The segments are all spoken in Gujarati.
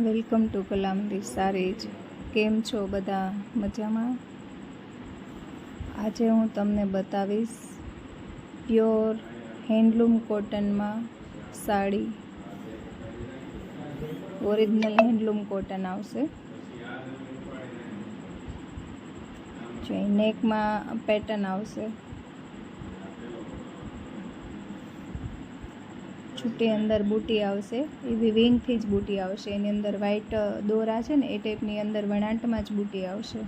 વેલકમ ટુ કલામદી સારીજ કેમ છો બધા? મજામાં? આજે હું તમને બતાવીશ પ્યોર હેન્ડલૂમ કોટનમાં સાડી. ઓરિજિનલ હેન્ડલૂમ કોટન આવશે. નેકમાં પેટર્ન આવશે. છૂટી અંદર બુટી આવશે, એવી વિંગથી જ બુટી આવશે. એની અંદર વ્હાઈટ દોરા છે ને, એ ટાઈપની અંદર વણાટમાં જ બુટી આવશે.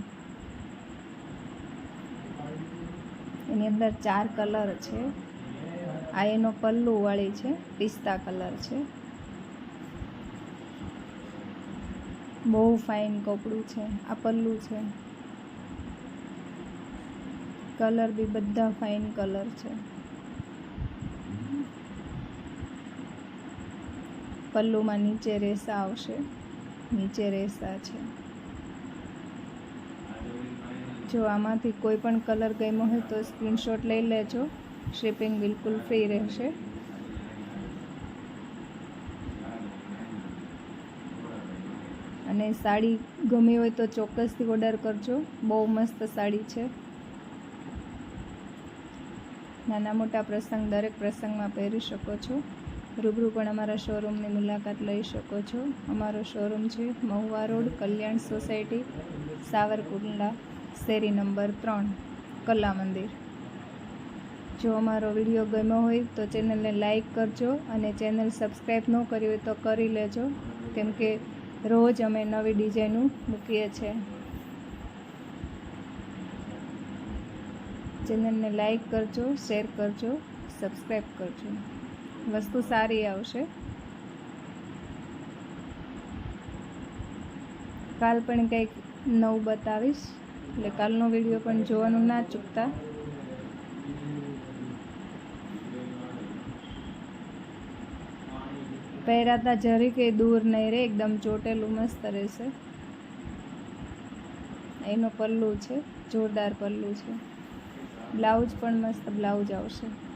એની અંદર ચાર કલર છે. આ એનો પલ્લુ વાળી છે, પિસ્તા કલર છે. બહુ ફાઇન કપડું છે, આ પલ્લુ છે. કલર બી બધા ફાઇન કલર છે. પલ્લુમાં નીચે રેસા આવશે. નીચે રેસા છે. જો આમાંથી કોઈ પણ કલર ગમ્યો હોય તો સ્ક્રીનશોટ લઈ લેજો. શિપિંગ બિલકુલ ફ્રી રહેશે. અને સાડી ગમી હોય તો ચોક્કસથી ઓર્ડર કરજો. બહુ મસ્ત સાડી છે. નાના મોટા પ્રસંગ દરેક પ્રસંગમાં પહેરી શકો છો. રૂબરૂ પણ અમારા શોરૂમની મુલાકાત લઈ શકો છો. અમારો શોરૂમ છે મહુવા રોડ, કલ્યાણ સોસાયટી, સાવરકુંડલા, શેરી નંબર ત્રણ, કલા મંદિર. જો અમારો વીડિયો ગમ્યો હોય તો ચેનલને લાઇક કરજો અને ચેનલ સબસ્ક્રાઈબ ન કરી હોય તો કરી લેજો. કેમ કે રોજ અમે નવી ડિઝાઇનું મૂકીએ છીએ. ચેનલને લાઇક કરજો, શેર કરજો સબસ્ક્રાઈબ કરજો. વસ્તુ સારી આવશે. કાલ પણ કંઈક નવું બતાવીશ. એટલે કાલનો વીડિયો પણ જોવાનું ના ચૂકતા. પહેરાતા જરી કે દૂર નહીં રહે એકદમ ચોટેલું મસ્ત રહેશે. એનો પલ્લુ છે, જોરદાર પલ્લું છે. બ્લાઉઝ પણ મસ્ત બ્લાઉઝ આવશે.